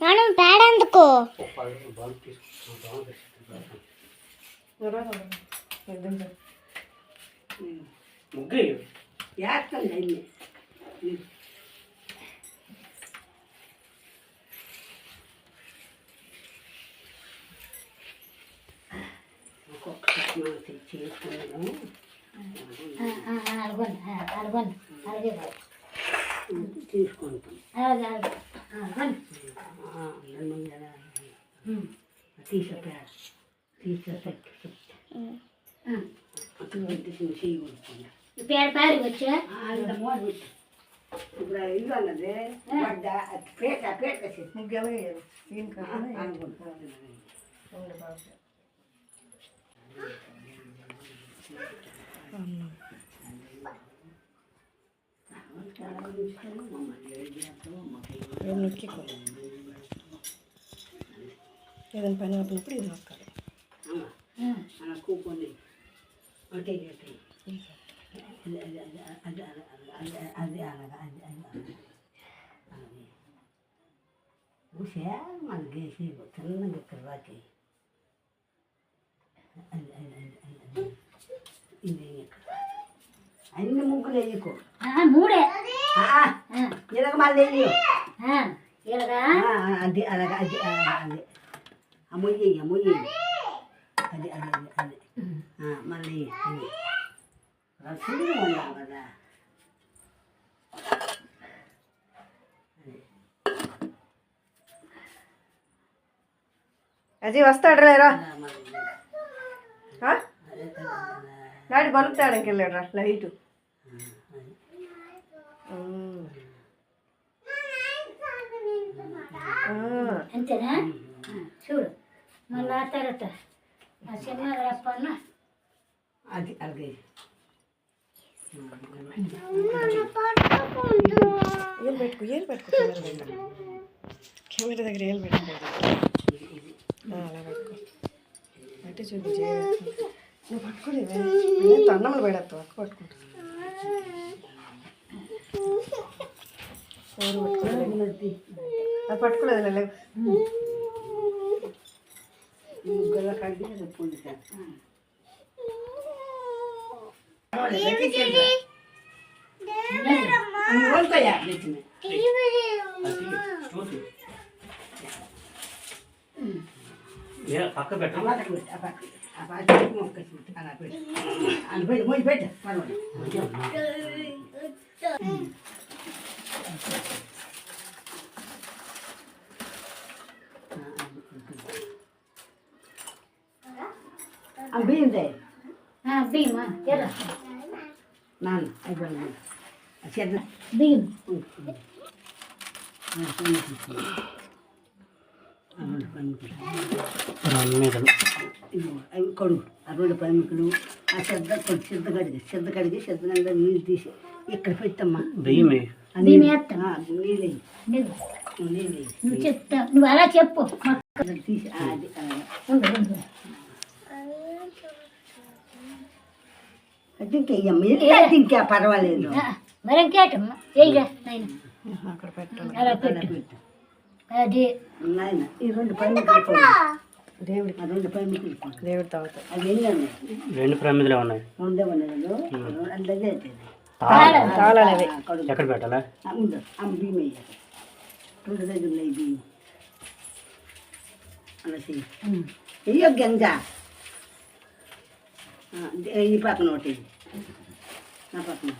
మనం పేడెందుకు ముగ్గురు వేస్తాను అన్ని ఒక్కొక్క మనం చేసుకున్నాము అడగండి అడగండి అలాగే తీసుకుంటాం అలాగే అడగండి తీసా తీసా చెయ్యి కొడుతుంది పేడ పారి వచ్చా అంత మోడు ఇప్పుడు ఇల్లు అన్నది పడ్డ పేట పేట ముగ్గెలా వేయాలి ఏం కాదు ఏం నొక్కికో ఏదైనా పని ఆపినప్పుడు ఇది నొక్కాలి అలా కూకొని అంటే అది అది అది అది అది అలాగా అది అది అది చూసా మన గేసి చిన్నగా ఇక్కడ రాకి అది అది అది అది అది ఇది ఇక్కడ అన్ని ముగ్గులు వేయకు మూడే ఇలాగ మళ్ళీ వేయు ఇలాగా అది అలాగా అది అలాగా అది ఆ మొయ్యి ఆ మొయ్యి అది అది అది. అది ఆ, మళ్ళీ ఇది రసంగా ఉండాలి కదా. అజీ వస్తాడు లేరా. నాటి బల్బు తేడానికి వెళ్ళాడు రా లైట్. అంతేనా? చూడు. మళ్ళీ ఆ తర్వాత ఆ సినిమా రప్పన్న? అది అలాగే ఏం పెట్టుకో ఏం పెట్టుకో కెమెరా దగ్గర. కెమెరా దగ్గర ఏం పెట్టుకో. అలా పెట్టుకో. అంటే చూడు నువ్వు పట్టుకోలేవే నేను అన్నములు పెడతావు అక్క పట్టుకుంటా. అది పట్టుకోలేదు లేవు ముగ్గుల కడిగి పొందుతాను వంకాయ పక్క పెట్ట ఆ పక్కకు. ఆ పక్కకు మొక్క పెట్టు, అలా పెట్టు. అలా పెట్టు, మూసి పెట్టు, పర్వాలేదు. ఆ బియ్యం దే. బియ్యమా ఎర్ర. నాన్న అయిపోయింది బియ్యం మీద. అవి కడుగు ఆ రెండు పైముకులు ఆ శ్రద్ధ కొంచెం శ్రద్ధ కడిగి శ్రద్ధ కడిగి శ్రద్ధ నిండా నీళ్ళు తీసి ఇక్కడ పెట్టమ్మా. వేయి. నువ్వు చెప్తా. నువ్వు అలా చెప్పు. తీసి అది. ఉండు. ఉండు అది ఇంకేయమ్మ ఎంత ఇంకా పర్వాలేదు ఆ, మరి ఇంకేటమ్మా వేయరా నాయన అక్కడ పెట్టాలి అలా అలా పెట్టు పెట్టు అది నాయన ఈ రెండు పైముకులు కొడు. దేవుడికి ఆ రెండు పైముకులు కొడు. దేవుడి తాగుతాయి అది ఎన్ని ఉన్నాయి రెండు ప్రమిదలే ఉన్నాయి. రెండే ఉన్నాయి అందులో అవుతుంది తాళం. తాళాలు అవి ఆ, కడుగు ఎక్కడ పెట్టాలా ఆ, ఉండు అమ్మ బియ్యం వేయాలి రెండు దగ్గర ఉన్నాయి బియ్యం అలా చెయ్యి వెయ్యో గంజ ఆ, దే- ఈ పక్కన ఒకటి. నా పక్కన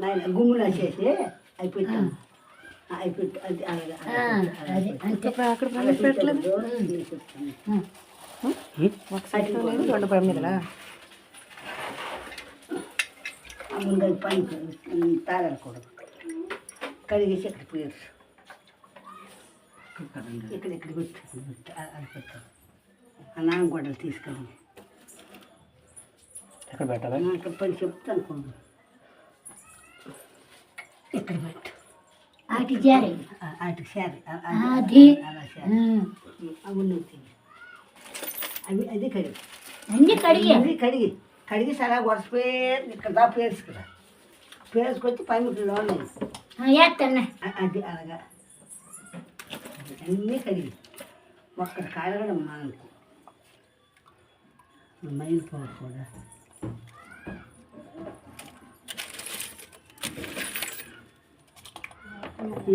నాయన గుమ్ములు వచ్చేసి అవి పెట్టాను అవి పెట్టు అది అలాగే అక్కడ పని పెట్టలేదు. రెండు మీద ముందు కడిగేసి పోయారు ఇక్కడ ఇక్కడ పెట్టు అది పెట్టారు ఆ నాన్న గొడవలు తీసుకెళ్ళి ఎక్కడ పెట్టాలి ఇక్కడ పని చెప్తాను కొన్ని ఇక్కడ పెట్టు అటు చేరి ఆ- అటు శారీ ఆ- ఆ- అది. అలా శారీ ఉం. అవి ఉన్నాయి తిని. అవి అది కడిగి అన్ని కడిగా అవి కడిగి కడిగి సలా వరుసపోయి ఇక్కడ దా పేర్చుకురా పేర్చుకొచ్చి పైమిట్లో ఉన్నాయి వేస్తాను అ- అది అలాగా అన్నీ కడిగి ఒక్కడి కాడగడం మాకు మైలు కూడా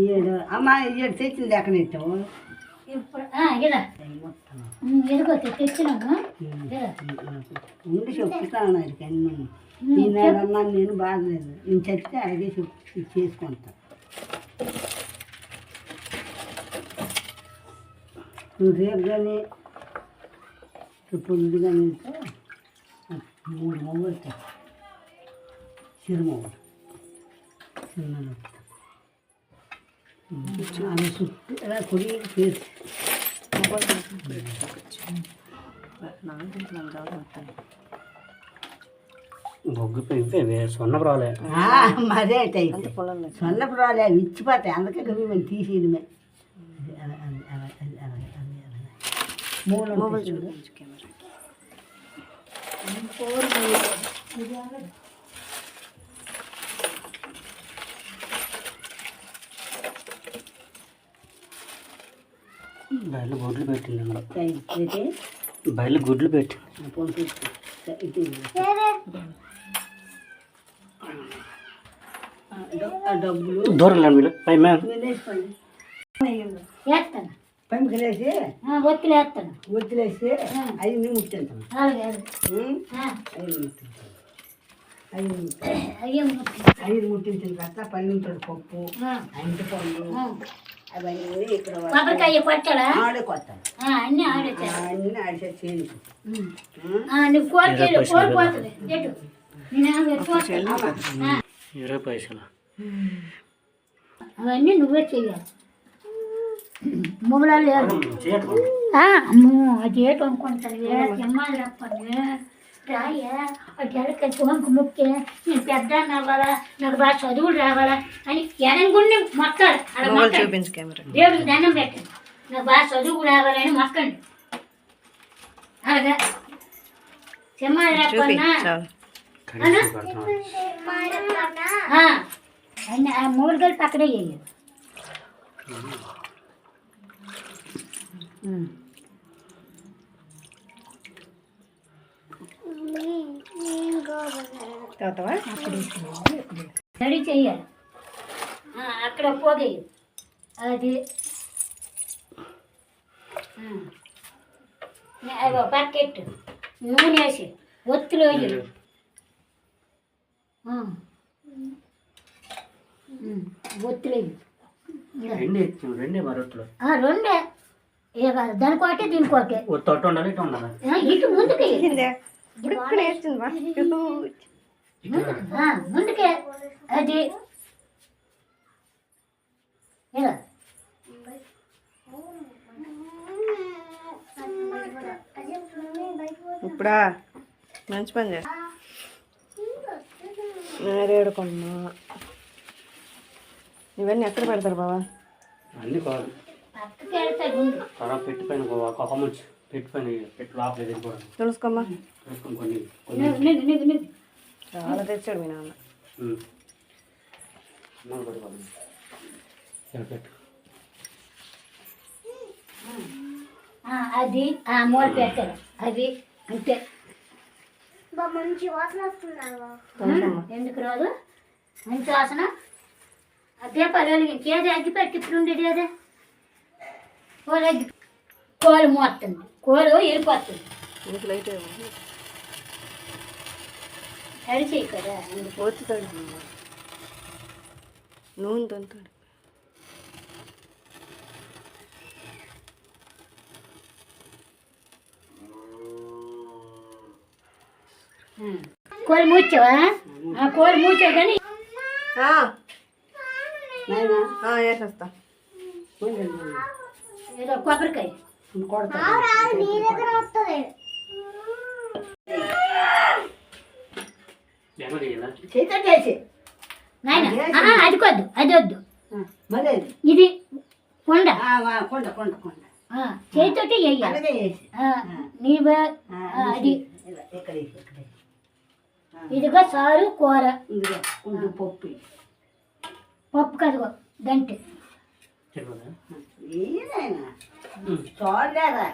ఏడు. అమ్మ ఏడు తెచ్చింది ఎక్కడ ఇచ్చావు ఇప్పుడు ఎదుగో తెచ్చినాము ఉండి చెప్తాను నేను బాగలేదు నేను చెప్తే అలాగే చెప్పి చేసుకుంటా. నువ్వు రేపు కానీ ఇప్పుడు కానీ వెళ్తే మూడు మొగ్గులు వస్తాయి చిరుమొగ్గులు చిన్నలు ఆమె చుట్టూ ఇలా కొడి పేరు బొగ్గు ఇవే ఇవే సున్నపు రాలే మరే అయితే పొలం సొన్నపు రాలే అవి ఇచ్చిపోతాయి అందుకే అవి మేము తీసేయడమే అది అలా, అది అలా, అది అలా, అది అలా. మూడు బయలు గుడ్లు పెట్టింది అయితే బయలు గుడ్లు పెట్టింది డబ్బులు. దూరం వీళ్ళు పై మే వేసుకోండి వేస్తాను పంపికలేసి ఒత్తిడి వేస్తాను ఒత్తిలేసి అవి ముట్టింటాం. అలాగే ఐదు ముట్టింటాం. ముట్టి. ఐదు ముట్టించిన తర్వాత పల్లింతడు పప్పు ఆ, అంటి పండు ఆ. అవన్నీ ఇక్కడ కొబ్బరికాయ కొట్టాలా? ఆడే అన్నీ ఆడేచ్చారు అన్నీ ఆడిసే చేను నువ్వు కోరికేళ్ళు ఎక్కువ ఇరవై పైసలు. అవన్నీ నువ్వే చెయ్యాలి. మొబైల్ లేదు చేయకు ఆ, అమ్మో అది ఏటో అనుకుంటాను ఎమ్మాలి రప్పని రాయ అది ఎడకి వంకు ముక్కే నేను పెద్ద అవ్వాలా నాకు బాగా చదువులు రావాలా అని ఎనంగుండి మొత్తాడు అలా మొబైల్ మొత్తాడు చూపించు కెమెరా దేవుడికి దండం పెట్టండి నాకు బాగా చదువు రావాలని మొక్కండి అలాగా సింహాలు చూపి రప్పన్నా చాలు కనీసం పెడుతున్నాను అన్ని ఆ మూడు గలు పక్కనే వేయాలి తాతవా రెడీ చెయ్యాలి ఆ, అక్కడ పోగేయి అది. పక్కెట్టు నూనె వేసి ఒత్తులు వేయాలి ఒత్తులు వేయాలి. రెండే ఇచ్చాం రెండే. ఆ, రెండే ఇక దానికోటే దీనికోటే ఓ తొట్టు ఉండాలి ఇటు ఉండాలి. ఇటు ముందుకే. ముందుకే అది. ఇలా ఇప్పుడా? మంచి పని చేస్తా. నేరేడుకొమ్మా. ఇవన్నీ ఎక్కడ పెడతారు బావా? అన్ని కాదు ముందు తర్వాత ఒక ముంచి పెట్టి లోపల తులుసుకోమ్మా. కొన్ని చాలా తెచ్చాడు మీ నాన్న. పెట్టు. అది ఆ మూల పెట్టారు. అది అంతే. తులసమ్మ ఎందుకు రాదు? మంచి వాసన. అదే పర్వాలేదు ఇంకేది అగ్గి పెట్టి ఇప్పుడు ఉండేది అదే కోలు అగ్గి కోలు మోస్తుంది కోలు వెళ్ళిపోతుంది నీకు లైట్ తడిచి కదా అందుకు పోతుంది నూనె తంతాడు కోరి మూర్చావా ఆ కోరి మూర్చావు కానీ నాయనా వేసేస్తా ఏదో కొబ్బరికాయ. అది కొద్దు అది వద్దు. ఇది కొండ. కొండ కొండ కొండ. చేతితోటి అది. ఇదిగో సారు కూర. పప్పు. పప్పు కదుగో గంటె. చెప్పదా ఏదైనా చూడలేదా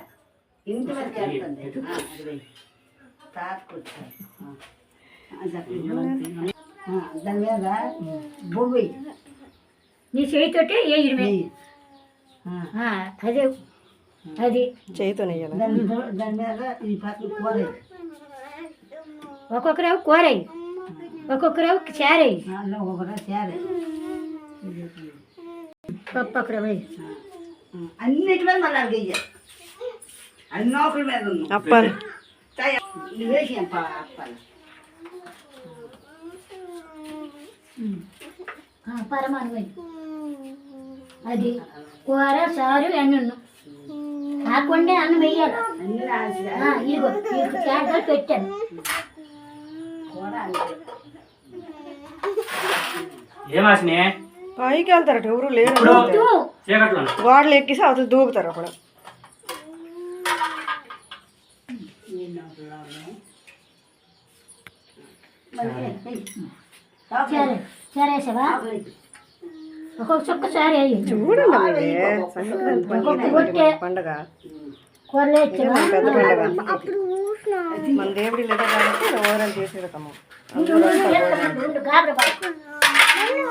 ఇంటి వరకు వెళ్తుంది ఆ, అది వేయి. తాకొచ్చారు ఆ. ఆ, చక్కగా ఆ, దాని మీద బొవ్వు వేయి. నీ చేతితోటి వేయడమే వేయి. ఆ, ఆ, అదే అది చేయితో నెయ్యాలి దాని మీద- దాని మీద ఈ పక్కన కూర వేయి. ఒక్కొక్కరేమో కూర వేయి ఒక్కొక్కరేమో చారు వేయి దానిలో ఒకటి చేరే పప్పు అక్కడ వేయి అన్నిటి మీద మళ్ళీ అడిగి వెయ్యాలి అన్ని ఒకరి మీద అప్పాలి. అప్పాలి. వేయి అది కూర సారు అన్నీ కాకుండా అన్నం వెయ్యాలి. అన్ని రాసి ఆ, ఇదిగో పెట్టాను. ఏమాసినే పైకి వెళ్తారట ఎవరు లేరు గోడలు ఎక్కిసి అవతల దూకుతారు వేసావా ఒక్కొక్క చుక్క చారు వేయి చూడండి పండుగ మన దేవుడి లేదా ఓవరాల్ చేసి పడు.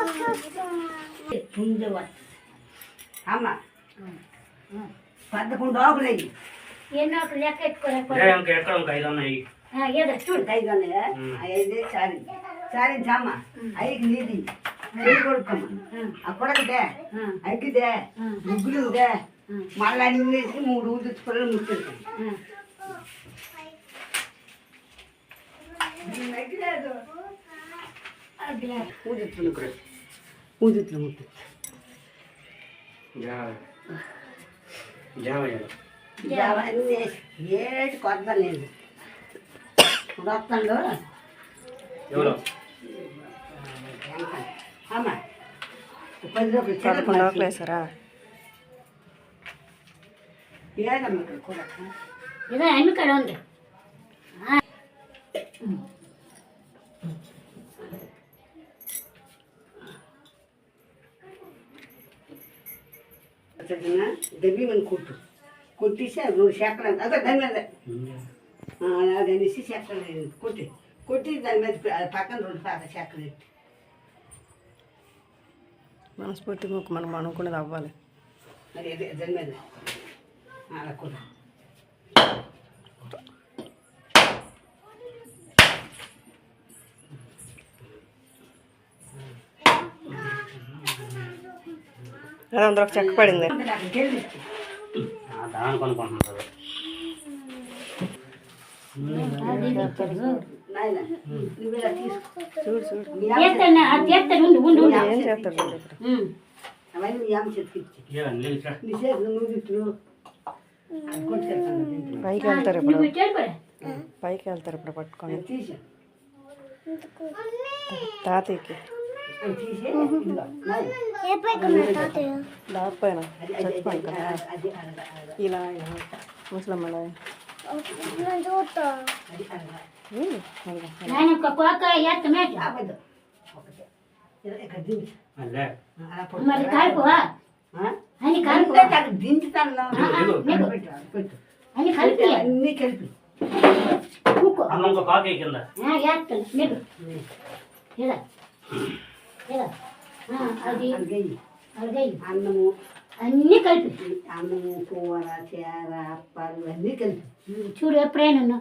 అమ్మ పదకొండు ఆకులు అయ్యి. ఎన్నో ఒక లెక్క ఎక్కడ చూడు. ఐదు ఉన్నాయా ఐదే సారి సారి అమ్మ. ఐదు నీది. కొడుకమ్మ ఆ కొడకదే. అగ్గిదే ముగ్గులుదే మళ్ళీ అన్ని మూడు ఊదుచ్చుకోవాలి ముచ్చేస్తాను ఊదుట్లు ఊదుట్లు ముట్టు జావ జావ జావ. అవన్నీ ఏటి కొత్త లేదు వస్తాడు అమ్మ పది రూపాయలు పదకొండు ఆకులు వేసారా ఏదమ్మ ఇక్కడ కూడా ఏదో అన్ని కడ ఉంది చక్కగా దెబ్బి మనం కొట్టు. కొట్టేసి అది రెండు శాఖలు అదే దాని మీద. అది అనేసి శాఖలు కొట్టి. కొట్టి దాని మీద పక్కన రెండు పాత శాఖలు పెట్టి. మనస్ఫూర్తి ముక్కు మనం అనుకున్నది అవ్వాలి. మరి అదే దాని మీద. అలా కూడా అదే అందులో ఒక చెక్క పడింది అక్కడికి వెళ్ళి దాని కొనుక్కుంటున్నారు నాయన నువ్వు ఇలా తీసుకో చూడు చూడు మీ అమ్మ చేస్తాను అది చేస్తాను ఉండు ఉండు ఉండు. ఏం చేస్తారు చూడు ఇప్పుడు ఉమ్. అవన్నీ మీ అమ్మ చేతికి ఇచ్చి ఏమని లేదు ఇక్కడ నీ చేతులు నువ్వు తిట్టు అది కొట్టుకెళ్తాను దీంట్లో. పైకి వెళ్తారు ఇప్పుడు. పైకి వెళ్తారు ఇప్పుడు పట్టుకొని. తాతయ్యకి. అది తీసి ఇదిగో, నాయన. దానిపైన అది అది అది అది అది అది అది ఇలా ఇలా ముసలమ్మలా అది అది ఉమ్, అలాగా. నాయన ఒక కోక వేస్తామే అబద్ధం ఒకటే ఇలా ఇక్కడ దించు అదే అలా పట్టు. మరి కాలిపోవా ఆ? అని కాలిపో ఉంటే అక్కడ దించుతాను నీకు. పెట్టు, పెట్టు. అని కలిపి అన్నీ కలిపి కూకో అమ్మ ఇంకో కాకి కింద వేస్తాను నీకు ఇలా అన్నము. అన్నీ కలిపి. అన్నము కూర చేర అప్పాలు అన్నీ కలిపి. చూడు ఎప్పుడైనా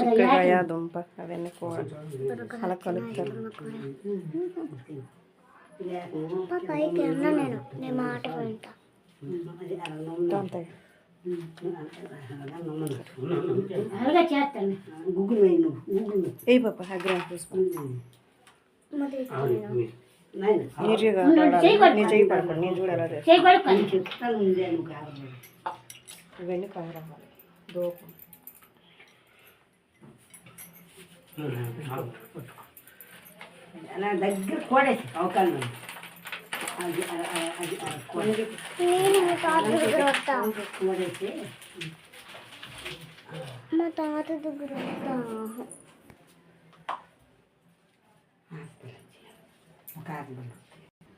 చిక్కకాయ దుంప అవన్నీ కూర. అలా కలుపుతారు. పైకి నేను. మాట వింటా. అంతే. ఏ పాప అగ్రం చూసుకో. మరి నాయన నీట్గా నీ చేయి పడుకోండి నేను చూడాలి కావాలి ఇవన్నీ కారాలి దూపం అలా దగ్గర కోడేసి అవకాశం మా తాత దగ్గర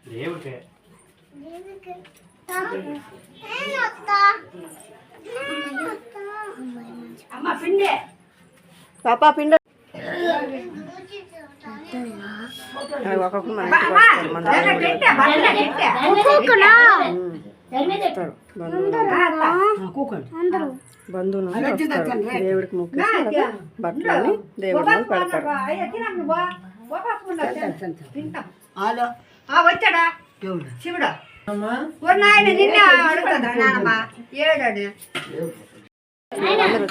దేవుడికే పాప పిండ. ఒక్కొక్కరు మన ఇంటికి వస్తారు మన బంధువులు వస్తారు దేవుడికి ముక్కేసి బట్టలని దేవుడి మీద పెడతారు వచ్చాడా దేవుడు శివుడు నాయన నిన్న అడుగుతుందా నానమ్మ ఏడాడు అందరూ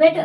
పెట్టు.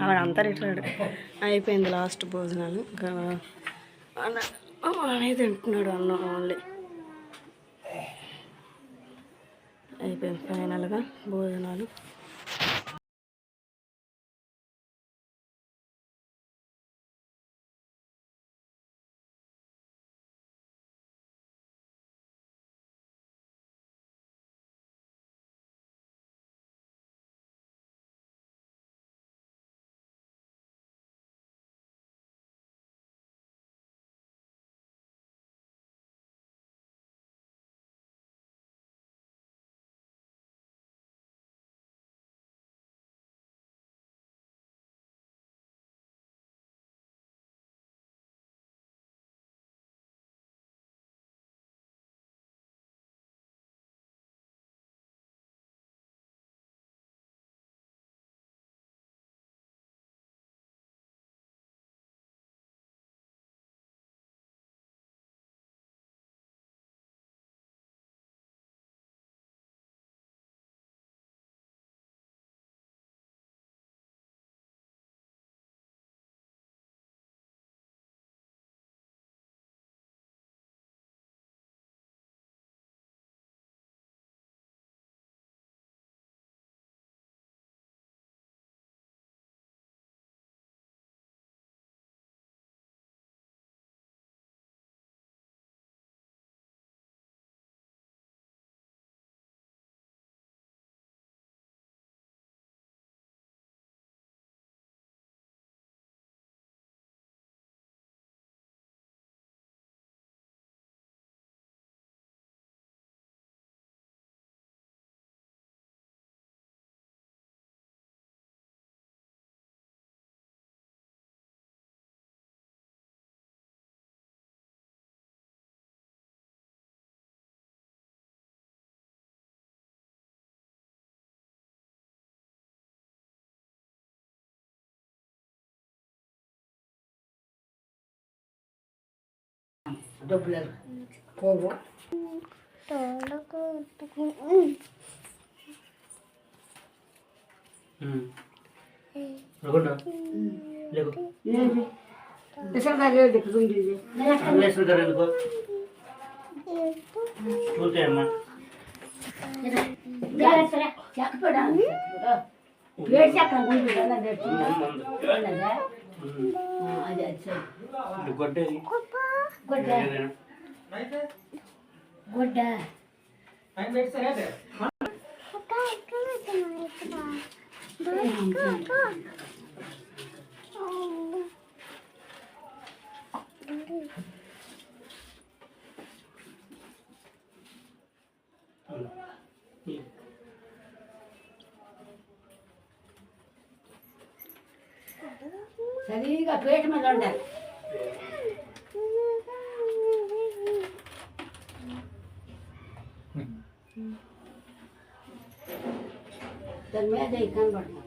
ఆవిడ అంతా రిటైర్డ్ అయిపోయింది లాస్ట్ భోజనాలు. ఇంకా అనేది తింటున్నాడు అన్నం ఓన్లీ అయిపోయింది ఫైనల్గా భోజనాలు. డబ్బులు పోవు. అనుకుంటా లేకు. ఏంటి నిజంగా లేదు ఇక్కడ ఉండేది అంబులెన్స్లు గారు ఎందుకో చూస్తాయమ్మా జాగ్రత్తరా చెక్కపడా వేడి చెక్క ఉంటుంది కదా రేటు. ఉన్నదా? ఆ, అది అది సరే. ఇది కొట్టేది గుడ్డ ఏదైనా. గుడ్డ సరిగా పేట మీద ఉండాలి దాని మీద ఇవి కనబడతాం దండం